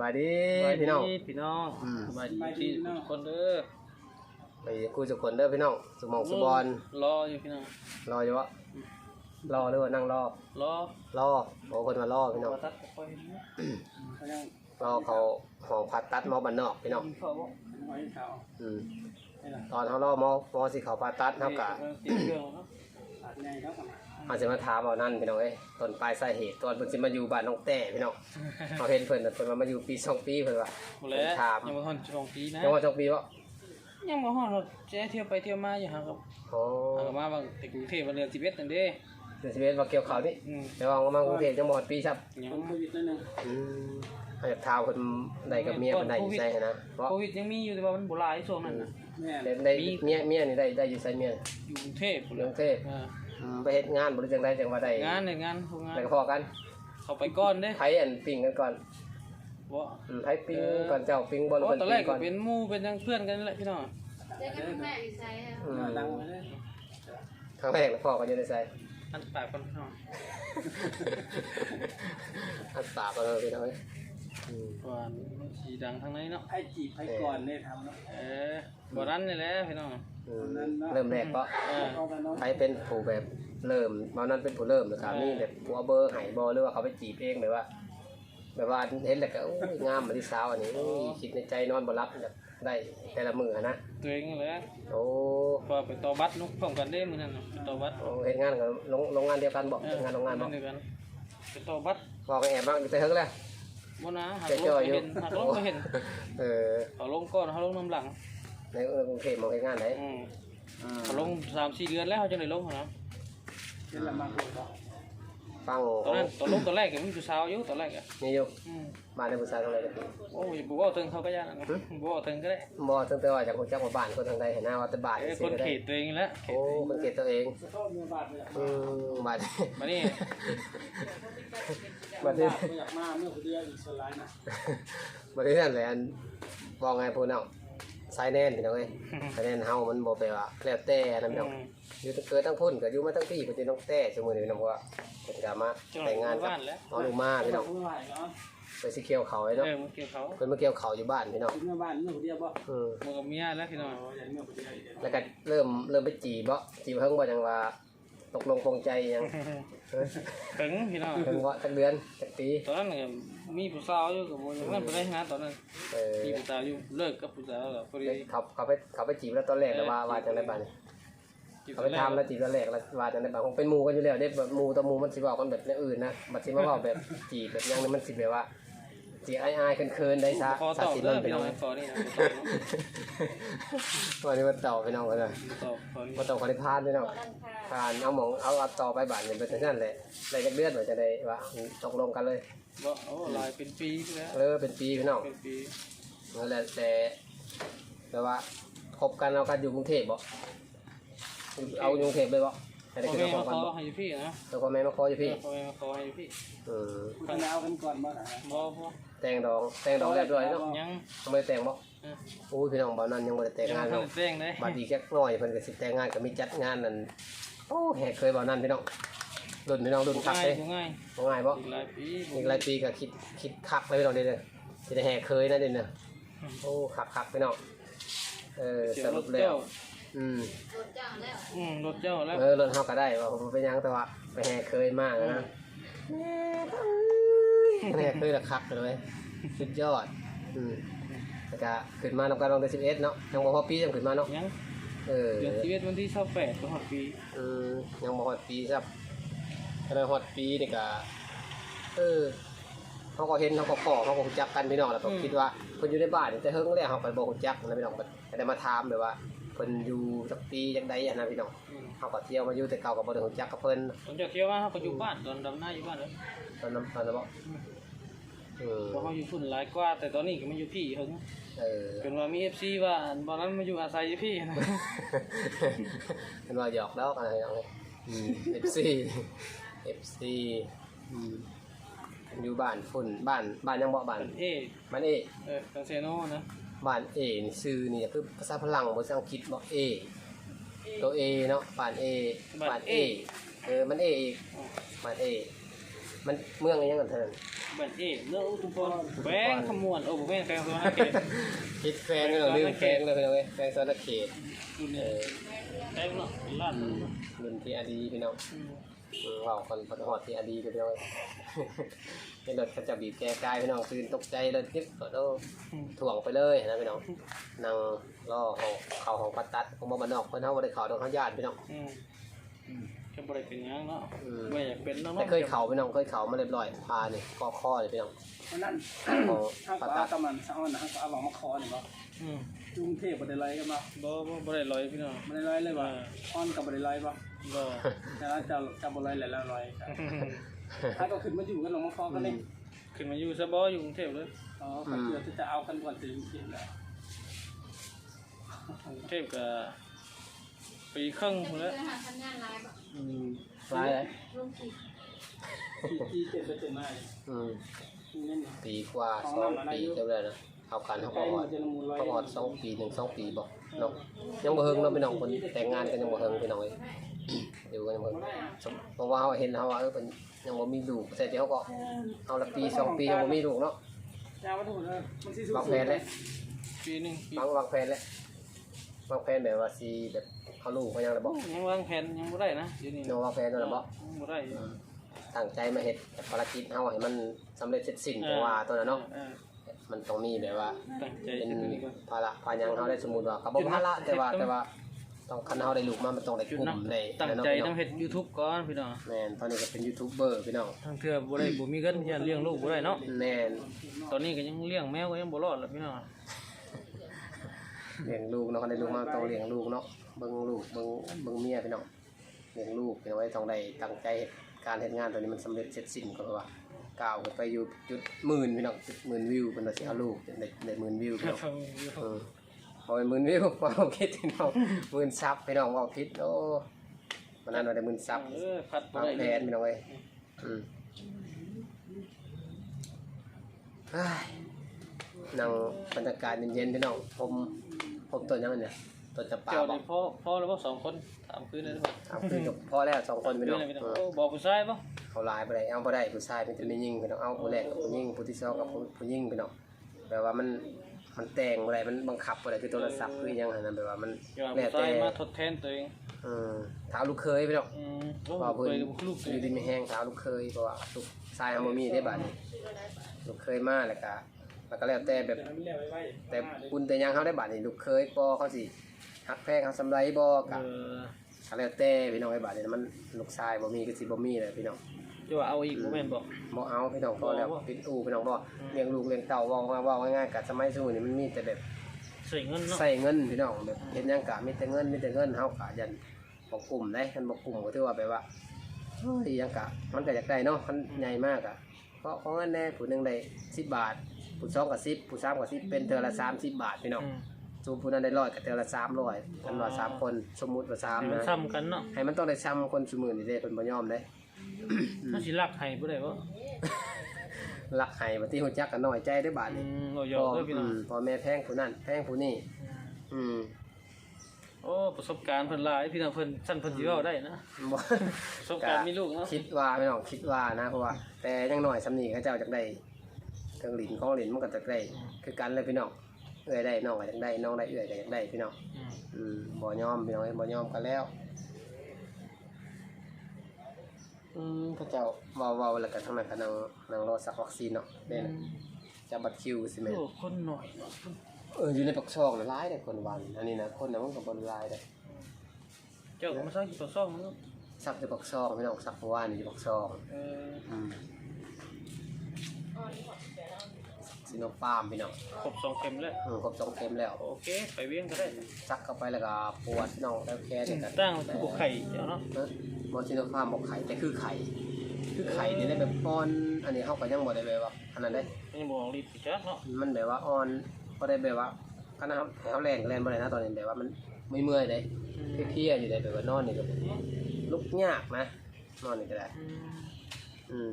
บายดีสวัสดีพี่น้องพี่น้องอืมสบายดีทุกคนเด้อไปคุยสุกคนเด้อพี่น้องสมองสุบอลรออยู่พี่น้องรออยู่วะรอหรือว่านั่งรอรอรอโอ้คนมารอพี่น้องตัดค่อยๆนะเขายังรอเขาของผ่าตัดหมอบันนอกพี่น้องกินข้าวบ่ไว้เขาอืมไม่ล่ะตอนเขารอหมอหมอสิเขาผ่าตัดเท่ากับติด เครื่องเนาะตัดไงเขาก็มาเขาจะมาถามเอานั่นพี่น้องเอ้ยต้นปลายสาเหตุตอนเพิ่นสิมาอยู่บ้านน้องแต่พี่น้องเขาเห็นเพิ่นน่ะเพิ่นว่ามาอยู่ปีสองปีเพิ่นว่า หมดแล้วถาม ยังบ่ฮอดสองปีนะ ยังว่าสองปีวะยังบ่ฮอดเราจะเที่ยวไปเที่ยวมาอยู่หากับโอ้หากับมาบางแต่กรุงเทพฯวันเดือน11นั่นเด้เดือนสิบเอ็ดว่าเกี่ยวข่าวนี่อืมแต่ว่ามากรุงเทพจังบ่ฮอดปีครับยังคนโควิดนั่นนึงอืมเขาอยากถามเพิ่นได้กับเมียเพิ่นได้อยู่ไสนะเพราะโควิดยังมีอยู่แต่ว่ามันบ่หลายช่วงนั้นน่ะ แม่ได้ได้เมียเมียนี่ได้ได้อยู่ไสเมีย อยู่กรุงเทพฯพุ่นกแหรุละงเทพ อ่าอืม ไปเฮ็ดงานบ่ได้จังไดจังว่าได้งานเนี่ยงานทุกงานแล้วก็พอกันเข้าไปก่อนเด้ไผอันปิ้งกันก่อนบ่อืมไผปิ้งก่อนเจ้าปิ้งบ่หรือเพราะเพิ่นตอนแรปิ้กงก็ก่อนเป็นหมู่เป็นยังเพื่อนกันนั่นแหละพี่น้องเจอกันครั้งแรกอยู่ไซส์ค่ะอืมดังไปเลยครั้งแรกนะพ่อก็อยู่ในไสอันปากคนพี่น้องอันปากก็เลยพี่น้องเอ้ยอืมว่าสีดังทางไหนเนาะไอ้จีบไอ้ก่อนเนี่ยทำเนาะเออบ่นั้นนี่แหละพี่น้องอืม เริ่มแรกก็เออเอาไปเนาะไผเป็นผู้แบบเริ่มตอนนั้นเป็นผู้เริ่มนะครับนี่แบบผู้เอาเบอร์ให้บ่หรือว่าเขาไปจีบเองแบบว่า แบบว่าเห็นแล้วก็โอ้ยงามมาที่สาวอันนี้โอ้ยคิดในใจนอนบ่หลับแบบได้แต่ละมื้อนะตัวเองแหละโอ้พอไปต่อบัตรนุกพร้อมกันเด้มื้อนั้นน่ะไปต่อบัตรโอ้เฮ็ดงานกับโรงโรงงานเดียวกันบ่เออเฮ็ดงานโรงงานบ่เดียวกันไปต่อบัตรบอกให้แอบบ้างอยู่แต่เฮิงแล้วบ่นะหากจะลจ่งอยไปอยู่เห็นหากลงไปเห็นเออเขาลงก่อนเขาลงน้ำหลัง ในกรุงเทพมองเฮ็ดงานไหนอืมเขาลง3-4เดือนแล้วเขาจังได้ลงหั่นนะเป็นละมาพูดเนาะฟังตอนนั้นตอนลงตอนแรกก็มีผู้สาวอยู่ตอนแรกอะนี่อยู่อืมบ้านในภาษาทางใดกันโอ้ยบ่เว้าถึงเขาก็ยากนะบ่เว้าถึงก็ได้บ่ตั้งแต่ว่าจากคนจักว่าบ้านคนทางใดเห็นหน้าว่าแต่บ้านเอ้ยสิคนก็ได้เขตตัวเองนี่แหละเขโอ้ตตัวเองคนเขตตัวเองสะท้อนเมืองบาทเลยอืมบ้านมานี่บ้านที่อยากมาเมื่อคนเดียวอีกส่วนร้ายนะบ้านที่นั่นแหละอันบอกไงพูดเนาะ สายแน่นพี่น้องเอ้ยสายแน่นเฮามันบ่แปลว่าแล้วแต่นะพี่น้อง อยู่ตั้งเกิดตั้งพุ่นก็อยู่มาตั้งพี่ก็จะน้องแต่สมมุตินี่น้องว่าเพิ่นก็มาจังหวัแต่ดงงานกับบ้านแล้วน้องลูกมาพี่น้องเมื่อไหร่เนาะไปสิเกี่ยวเขาไว้เอเนาะอมันเกี่ยวเขาเพิ่นมาเกี่ยวเขาอยู่บ้านพี่น้องเมื่อบ้านเมื่อคนเดียวบ่อืมหมือกับเมียแล้วพี่น้องอ๋ออย่างเมื่อคนเดียวอีกแล้วก็เริ่มเริ่มไปจีบบ่จีบเพิ่งบ่จังว่าตกลงปรงใจยังเออถึงพี่น้องเพิ่งว่าสักเดือนสักปีตอนนั้นก็ มีผู้สาวอยู่กับผมนั่นไปได้งานตอนนั้นเออมีผู้สาวอยู่เลิกกับผู้สาวแล้วพอดีเขาเขาไปเขาไปจีบแล้วตอนแรกแล้วว่าว่าจังได๋บัดนี้จีบเขาไปทำแล้วจีบตอนแรกแล้วว่าจังได๋บัดคงเป็นหมู่กันอยู่แล้วเด้แบบหมู่ต่อหมู่มันสิเว้ากันแบบแนวอื่นนะบัดสิมาเว้าแบบจีบแบบหยังนี่มันสิแบบว่า สิอายๆเคินๆได้ซะขอสาตอบสิเลินกไปหน้น่องอยขอนี่นะวันนี้มันต่อไปน้องกันเลยตอบขอนี่มาต่อคอนพานด้วยนาะของค่ะผ่านเอาหมองเอาเอาต่อไปบาทเนี่ยเป็นนั่นแหละอะไรกันเลือดว่าจะได้ว่าตกลงกันเลยบ่าโอ้ลายเป็นปีแล้วเลยเป็นปีพี่น้องเป็นปีนั่นแหละแต่แต่ว่าคบกันเอากันอยู่กรุงเทพบ่เอาอยู่กรุงเทพเลยบ่ให้ได้พ่อขึ้นแม่มาพร้อมามขกันอบ่ให้พี่นะแล้วพ่อแม่มาขออยู่พี่พ่อแม่มาขอให้พี่เอืมคุณเอากันก่อนบ่นะบ่ แต่งดองแต่งดองเรียบร้อยเนาะยังทำไมแต่งบ่เออโอ้ยพี่น้องบ่นั้นยังบ่ได้แต่งยังงานทัเนาะนแต่งได้บัดอีกแค่น้อยเพิ่นก็สิแต่งงานก็มีจัดงานนั่นโอ้แหกเคยบ่นั้นพี่น้องรุ่นพี่น้องรุ่นคักง่ายเด้ง่ายบ่ง่ายบ่อีกหลายปีอีกหลายปีก็คิดคิดคักเลยพี่น้องเด้อเด้อสิได้แห่เคยนะเด้อเด้อโอ้คักคักพี่น้องเออสรุปแล้วอืมรถจ้างแล้ว อืมรถเจ้าแล้ว เออรถเฮาก็ได้ว่าผมเป็นหยังแต่ว่าไปแห่เคยมากนะ แห่เคยละคักเลยสุดยอด อืมแล้วก็ขึ้นมานำกันลงแต่11เอสเนาะยังบ่พอปียังขึ้นมาเนาะยังเออเดือนชีวิตวันที่28ก็ฮอดปีอืมยังบ่ฮอดปีครับถ้าฮอดปีนี่ก็เออเขาก็เห็นเขาก็ขอเขาก็จักกันพี่น้องแล้วก็คิดว่าเพิ่นอยู่ในบ้านแต่เฮิงแล้วเขาก็บ่รู้จักนะพี่น้องก็ได้มาถามแบบว่าเพิ่นอยู่จักปีจังใดอะนะพี่น้องอืมเขาก็เที่ยวมาอยู่แต่เก่าก็บ่ได้รู้จักกับเพิ่นตอนจะเที่ยวมาเขาก็อยู่บ้านตอนดำหน้าอยู่บ้านเลยตอนนั้นตอนนั้นบ่ เออเพราะเขาอยู่ฝุ่นหลายกว่า แต่ตอนนี้ก็มาอยู่พี่เฮิงเออจนว่ามี FC ว่าอันตอนนั้นมาอยู่อาศัยอยู่พี่นะเพิ่นว่าหยอกดอกอะไรอย่างเงี้ยอืม FC FC อืมอยู่บ้านฝุ่นบ้านบ้านยังบ่บ้านเอ๊ะบ้านเอเออกังเซโนนะบ้านเอนี่ชื่อนี่คือภาษาพลังภาษาอังกฤษบอกเอตัวเอเนาะบ้านเอบ้านเอเออมันเออีกบ้านเอ มันเมืองอะไรยังกันเถิงบ้านเอ๊ะเนื้ออุทุมพรแป้งขมวนโอ้บ่แม่นแป้งตัวนั้นเกตคิดแฟงเลยลืมแฟงเลยพี่น้องเอ้ยแฟงสารเขตรุ่นเอนี้อแป้งเนาะล้านอืมรุ่นที่อดีพี่น้องอืมอืมเว้าคนพอหอดที่อดีพี่น้องเอ้ยเป็นรถเขาจะบีบแก้กายพี่น้องตื่นตกใจเลยทิพย์โอ้อืมถ่วงไปเลยนะพี่น้องนั่งรอเขาเขาของปัดตัดของบ้านนอกเพิ่นเฮาบ่ได้เข้าดอกเฮาญาติพี่น้อง อืมก็บ่ได้เป็นหยังเนาะอืมไม่อยากเป็นเนาะแต่เคยเข้าพี่น้องเคยเข้ามาเรียบร้อยพานี่ข้อข้อเลยพี่น้องเพราะนั้นของถ้าปัก็ดเอาตัดกำมันสะอ้อนนะฮะก็เอาหวังมาคอนี่บ่อืมกรุงเทพบ่ได้ไล่กันบ่บ่บ่บ่ได้ลอยพี่น้องบ่ได้ไล่เลยบ่อ้อนก็บ่ได้ไล่บ่บ่แต่ว่าจะจะบ่ไล่แล้วไล่ถ้าก็ขึ้นมาอยู่กันหวังมาคอกันนี่ขึ้นมาอยู่ซะบ่อยู่กรุงเทพเลยอ๋อก็คือที่จะเอากันก่อนจะอยู่เขียนแล้วกรุงเทพก็ ปีครึ่งพุ่นเลแล้ยวหาสัญญาณไลน์แบบอืมหลายเลยลงขีดที่ที่เจ็ดไปเจ็ดมาเลยอืมนี่นี่ปีกว่าสองปีเท่านั้นนะเอากันเขาใกก็ล้ฮหมอดดจะละมุนไว้เขาฮอดสองปีหนึ่งสองปีบอกเนาะยังบ่เฮิงเนาะพี่น้องคนแต่งงานกันยังบ่เฮิงพี่น้องเอ้ยอยู่กันยังบ่เฮิงสมเพราะว่าเขาเห็นเขาว่าเออเป็นยังบ่มีลูกแต่เดี๋ยวเขาก็เอาละปีสองปียังบ่มีลูกเนาะยาววัตถุเลยมันสิสู้วางแผนเลยปีหนึงปีวางวางแผนเลยวางแผนแบบว่าสิแบบ เอาลูกเขายังระบอกยังวางแผนยังบ่ได้นะเดี๋ยวนี้น้องวางแผนนั่นระบอกยังบ่ได้อยู่ตั้งใจมาเฮ็ดภารกิจเฮาให้มันสำเร็จเสร็จสิ้นเพราะว่าตัวนั้นเนาะออมันต้องมีแบบว่า ตั้งใจเป็นจะมีก่อนภาระภายังเขาได้สมมุติว่าก็บ่ภาระแต่ว่าแต่ว่าต้องคันเฮาได้ลูกมามันต้องได้จุดกลุ่เนาะมได้ตั้งนั่นเนาะใจพี่น้ต้อองงเฮ็ด YouTube ก่อนพี่น้องแม่นตอนนี้ก็เป็นยูทูบเบอร์พี่น้องทั้งเทื่อบ่ได้บ่มีเงินที่จะเลี้ยงลูกบ่ได้เนาะ แม่นตอนนี้ก็ยังเลี้ยงแมวก็ยังบ่รอดแล้วพี่น้องเลี้ยงลูกเนาะคันได้ลูกมาต้องเลี้ยงลูกเนาะ เบิ่งลูกเบิ่งเบิ่งเมียพี่น้องเลี้ยงลูกพี่น้องไว้ต้องได้ตั้งใจการเฮ็ดงานตัวนี้มันสำเร็จเสร็จสิ้นก็ว่าก้าวไปอยู่จุดหมื่นพี่น้องจุดหมื่นวิวเพิ่นว่าสิเอาลูกได้ได้หมื่นวิวพี่น้องเออพอเป็นหมื่นวิวพอเราคิดพี่น้องหมื่นซับพี่น้องว่าคิดโอ้วันนั้นเราได้หมื่นซับเออพัดบ่วางแผนพี่น้องเอ้ยอืมเฮ้ยนั่งบรรยากาศเย็นๆพี่น้องผมผมตัวยังไงเนี่ย ตัวจะปลาเจ้าบอนี่กพ่อพ่อแล้วบ่สองคนถามคืนได้บ่เอาคืนกับพ่อแล้วสองคนพี่น้องพี่น้องเออโอ้บอกผู้ชายบ่เขาลายไปได้เอาไปได้ผู้ชายเป็นตัวนี้ยิงพี่น้องเอาผู้แรกกับผู้ยิงผู้ที่สองกับผู้ผู้ยิงพี่น้องแปลว่ามันมันแต่งอะไรมันบังคับอะไรคือโทรศัพท์คือยังไงนะแปลว่ามันเดี๋ยวแล้วผู้ชาแต่ยมาทดแทนตัวเองอืมเท้าลูกเคยพี่น้องอืมโอ้ว่าเคเพิ่นยกับลูกอยู่ดีมีแห้งเท้าลูกเคยเพราะว่าลูกชายเฮาบ่มีได้บาดนี้ลูกเคยมาแล้วก็แล้วก็แล้วแต่แบบ แต่มันเรียกไว้ไว้แต่ปุนแต่ยังเฮาได้บาดนี้ลูกเคยบ่เขาสิ ฮักแพงเฮาสำไรบ่เอก็อก็แล้วแต่พี่น้องไอ้บาดนี้มันลูกชายบ่มีก็สิบ่มีเลยพี่น้องจะว่าเอาอีกบ่แม่นบ่บ่เอาพี่น้องพอแล้วบ่ ปิดอู่พี่น้องบ่เลี้ยงลูกเลี้ยงเต้าเว้าเว้าง่ายๆก็สมัยซุมื้อนี้มันมีแต่แบบใส่เงินเนาะ ใส่เงินพี่น้องแบบเฮ็ดหยังก็มีแต่เงินมีแต่เงินเฮาก็ยันบ่กลุ่มได้คันบ่กลุ่มก็ถือว่าแบบว่าเฮ้ยหยังก็มันก็อยากได้เนาะมันใหญ่มากอะเพราะของเงินแน่ผู้หนึงได้10บาทผู้สองก็10ผู้สามก็10เป็นเทื่อละ30บาทพี่น้องอืม สูผู้นั้นได้ร้อยก็เทื่อละ300คันว่าสามคนสมมุติว่าให้3มันนะซ้ำกันเนาะให้มันต้องได้ซ้ำคนซุมื้อนี่เด้เพิ่นบ่ยอมเด้ ถ้าสิรักให้บ่ได้บ่รักให้บ่ที่ฮู้จักก็น้อยใจได้อบาดอืนี้มเราหยอกเด้อพี่น้องมพ่อแม่แพงผู้นั้นแพงผู้นี้อืมโอ้ประสบการณ์เพิ่นหลายพี่น้องเพิ่นสั่นเพิ่นสิเว้าได้นะบ่ ประสบการณ์มีลูกเนาะคิดว่าไม่ต้องคิดว่านะเพราะว่าแต่ยังหน่อยสำนีเขาเจ้าจากได้เครื่องหลินของหลินมันก็จะได้คือกันเลยพี่น้องเอื้อยได้น้องก็อยากได้น้องได้เอื้อยก็อยากได้พี่น้องอืมอืมบ่ยอมพี่น้องเอ้ยบ่ยอมกันแล้ว อืมเขาเจ้าเว้าเว้าแล้วก็ทางนั้นก็นั่งนั่งรอสักวัคซีนเนาะเด้นจะบัตรคิวสิแม่น โอ้คนหน่อยเอออยู่ในปักช่องน่ะหลายเด้คนวัน อันนี้นะคนนะมันก็บ่หลายเด้เจ้าก็มาซักอยู่ตัวซ่องเนาะสักอยู่ปักช่องพี่น้องสักเมื่อวานนี่อยู่ปักช่องเอออืม ซิโนฟาร์มพี่น้องครบสองเข็มแล้วอืมครบสองเข็มแล้วโอเค ไปเวียงก็ได้ซักเข้าไปแล้วก็ปวดพี่น้องแล้วแค่เนี่ยกันตั้งคือบ่ไข่เจ้าเนาะเออมอซิโนฟาร์มบอกไข่แต่คือไข่คือไข่นี่ได้แบบอ่อน อันนี้เขาก็ยังบ่ได้แบบว่าอันนั้นได้ยังบ่ออกฤทธิ์จักเนาะมันแบบว่าอ่อนบ่ได้แบบว่าคันเขาให้เขาแรงก็แรงบ่ได้นะตอนนี้แบบว่ามันไม่เมื่อยเลยเพลียๆอยู่ได้แบบว่านอนนี่ก็ลุกยากนะนอนนี่ก็ได้อืมอืม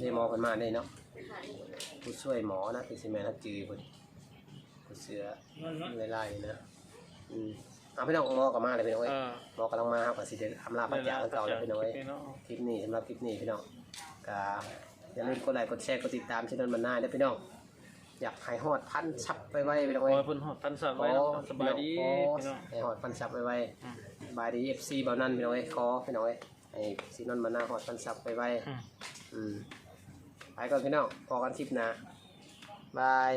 นี่หมอเพิ่นมาได้เนาะ ผู้ช่วยหมอนะคือสิแม่นฮักจือเพิ่นผู้เสือนั่นเนาะเวลานี่นะอืมเอาพี่น้องหมอก็มาเลยพี่น้องเอ้ยอ่าหมอกำลังมาครับก็สิได้อำลาปัจจาคือเก่าแล้วพี่น้องเอ้ยเนาะคลิปนี้สำหรับคลิปนี้พี่น้องกก็อย่าลืมกดไลค์กดแชร์กดติดตามช่องมันนาด้วยพี่น้อง อยากให้ฮอดพันชับไปไว้พี่น้องโอ้เอ้ยยเพิ่นหอดตันสับขไว้อแล้วสบายดีขอพี่น้อง ให้ฮอดพันชับไปไว้อืมสบายดีเอฟซีเบานั่นพี่น้องเอ้ยขอพี่น้องเอ้ยให้ซีนนท์มันนาฮอดพันชับไปไว้อืมอืม ไปก่อนพี่น้องพอกันคลิปหนะบาย